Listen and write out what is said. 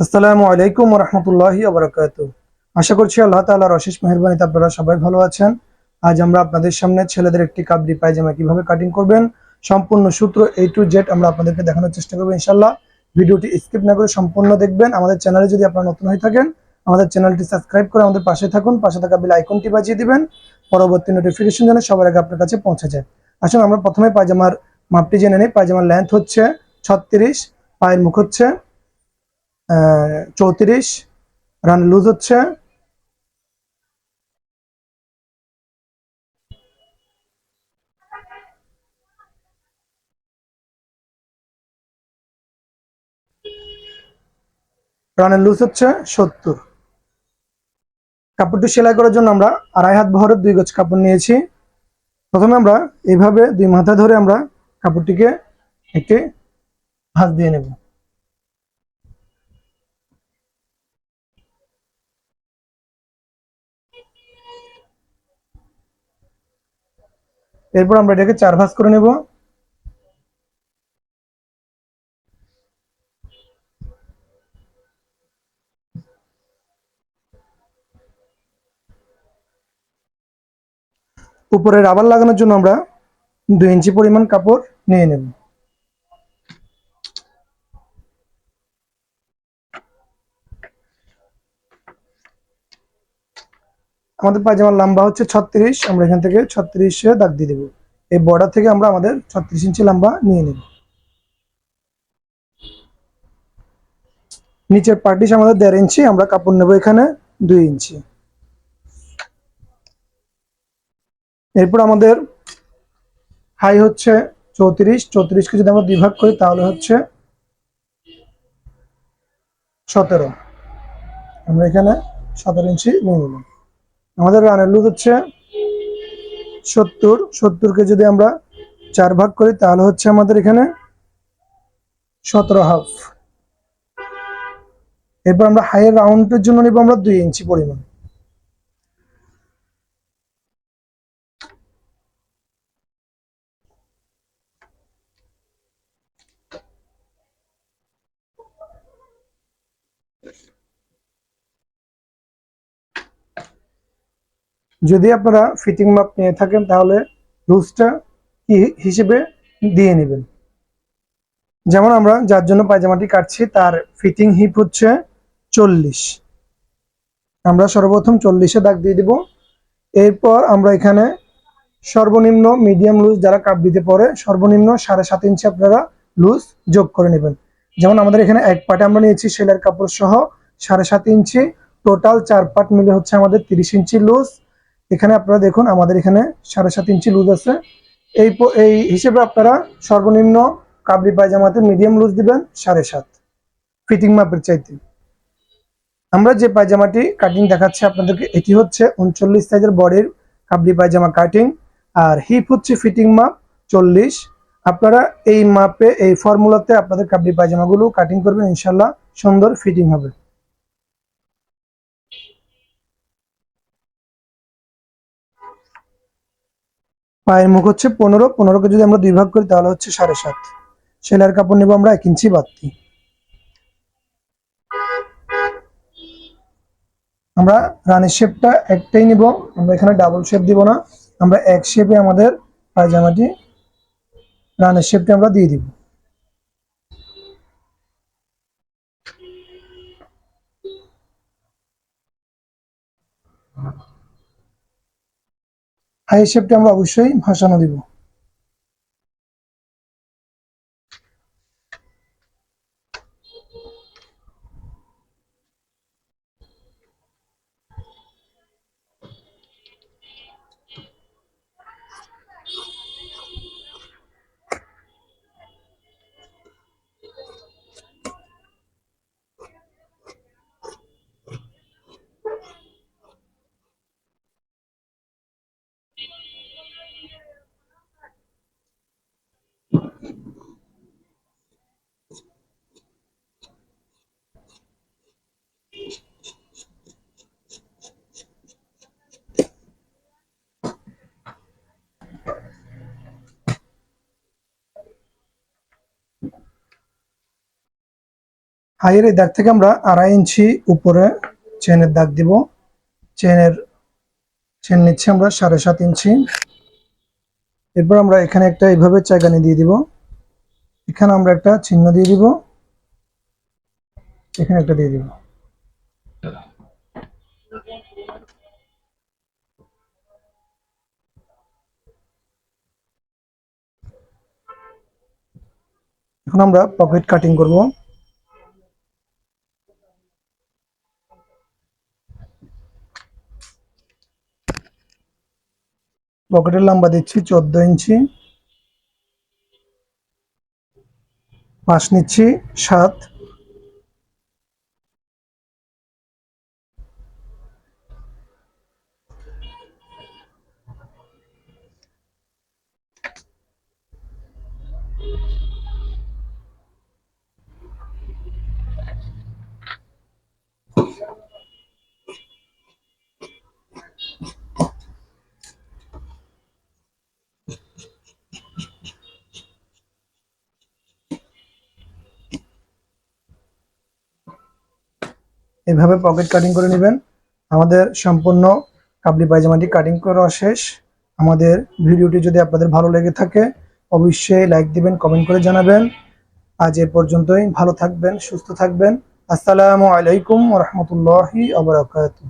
আসসালামু আলাইকুম রহমতুল্লাহি আবরাকাত আশা করছি আল্লাহ তাআলার অশেষ মেহরবানিতে আপনারা সবাই ভালো আছেন। আজ আমরা আপনাদের সামনে ছেলেদের একটি কাবলি পায়জামা কীভাবে কাটিং করবেন, সম্পূর্ণ সূত্র এ টু জেড আমরা আপনাদেরকে দেখানোর চেষ্টা করব ইনশাল্লাহ ভিডিওটি স্কিপ না করে সম্পূর্ণ দেখবেন। আমাদের চ্যানেলে যদি আপনারা নতুন হয়ে থাকেন, আমাদের চ্যানেলটি সাবস্ক্রাইব করে আমাদের পাশে থাকুন, পাশে থাকা বেল আইকনটি বাজিয়ে দিবেন। পরবর্তী নোটিফিকেশন যেন সবার আগে আপনার কাছে পৌঁছে যায়। আসুন আমরা প্রথমে পায়জামার মাপটি জেনে নিই। পায়জামার লেন্থ হচ্ছে ছত্রিশ, পায়ের মুখ হচ্ছে চৌত্রিশ, রান লুজ হচ্ছে। রানের লুজ হচ্ছে সত্তর। কাপড়টি সেলাই করার জন্য আমরা আড়াই হাত বহরের দুই গজ কাপড় নিয়েছি। প্রথমে আমরা এইভাবে দুই মাথা ধরে আমরা কাপড়টিকে একটি ভাঁজ দিয়ে নেব। এরপর আমরা এটাকে চার ভাঁজ করে নেব। উপরে রাবার লাগানোর জন্য আমরা দুই ইঞ্চি পরিমাণ কাপড় নিয়ে নেব। আমাদের পায়জামার লম্বা হচ্ছে ছত্রিশ, আমরা এখান থেকে ছত্রিশে দাগ দিয়ে দেবো। এই বর্ডার থেকে আমরা আমাদের ছত্রিশ ইঞ্চি লম্বা নিয়ে নেব। নিচের পার্টিস আমাদের দেড় ইঞ্চি, আমরা কাপড় নেব এখানে দুই ইঞ্চি। এরপর আমাদের হাই হচ্ছে চৌত্রিশ, চৌত্রিশকে যদি আমরা দুই ভাগ করি তাহলে হচ্ছে সতেরো। আমরা এখানে সতেরো ইঞ্চি নিয়ে নিলাম আমাদের রানের লুজ হচ্ছে সত্তর। সত্তরকে যদি আমরা চার ভাগ করি, তাহলে হচ্ছে আমাদের এখানে সতেরো হাফ এরপর আমরা হাইয়ের রাউন্ডের জন্য নিব আমরা দুই ইঞ্চি পরিমাণ। যদি আপনারা ফিটিং মাপ নিয়ে থাকেন, তাহলে লুজটা কি হিসেবে দিয়ে নেবেন? যেমন আমরা যার জন্য পায়জামাটি কাটছি, তার ফিটিং হিপ হচ্ছে চল্লিশ। আমরা সর্বপ্রথম চল্লিশে দাগ দিয়ে দিব। এরপর আমরা এখানে সর্বনিম্ন মিডিয়াম লুজ যারা কাপ দিতে পরে, সর্বনিম্ন সাড়ে সাত ইঞ্চি আপনারা লুজ যোগ করে নেবেন। যেমন আমাদের এখানে এক পাটে আমরা নিয়েছি, সেলাইয়ের কাপড় সহ সাড়ে সাত ইঞ্চি টোটাল চার পাট মিলে হচ্ছে আমাদের তিরিশ ইঞ্চি লুজ এখানে আপনারা দেখুন, আমাদের এখানে সাড়ে সাত ইঞ্চি লুজ আছে। এই এই হিসেবে আপনারা সর্বনিম্ন কাবলি পায়জামাতে মিডিয়াম লুজ দিবেন সাড়ে সাত। ফিটিং মাপের চাইতে। আমরা যে পায়জামাটি কাটিং দেখাচ্ছি আপনাদেরকে, এটি হচ্ছে উনচল্লিশ সাইজের বডির কাবলি পায়জামা কাটিং আর হিপ হচ্ছে ফিটিং মাপ চল্লিশ। আপনারা এই মাপে, এই ফর্মুলাতে আপনাদের কাবলি পায়জামাগুলো কাটিং করবেন ইনশাল্লাহ সুন্দর ফিটিং হবে। পায়ের মুখ হচ্ছে পনেরো, পনেরোকে যদি আমরা দুই ভাগ করি তাহলে হচ্ছে সাড়ে সাত। সেলাইয়ের কাপড় নেব আমরা এক ইঞ্চি বাড়তি। আমরা রানের শেপটা একটাই নিব, আমরা এখানে ডাবল শেপ দিব না, আমরা এক শেপে আমাদের পায়জামাটি রানের শেপটি আমরা দিয়ে দিব। হাই শেপটি আমরা অবশ্যই ভাসানো দিব। হাইয়ের এই দাগ থেকে আমরা আড়াই ইঞ্চি উপরে চেনের দাগ দিব। চেনের, চেন নিচ্ছি আমরা সাড়ে সাত ইঞ্চি। এরপর আমরা এখানে একটা এইভাবে চাইগানি দিয়ে দিব। এখানে আমরা একটা চিহ্ন দিয়ে দিব। এখানে একটা দিয়ে দিব। এখন আমরা পকেট কাটিং করব। পকেটের লম্বা দিচ্ছি চোদ্দ ইঞ্চি। পাশ নিচ্ছি সাত। এভাবে পকেট কাটিং করে নেবেন। আমাদের সম্পূর্ণ কাবলি পায়জামাটি কাটিং করা শেষ। আমাদের ভিডিওটি যদি আপনাদের ভালো লেগে থাকে, অবশ্যই লাইক দিবেন কমেন্ট করে জানাবেন। আজ এ পর্যন্তই। ভালো থাকবেন, সুস্থ থাকবেন। আসসালামু আলাইকুম রহমতুল্লাহি আবরাকাতুহ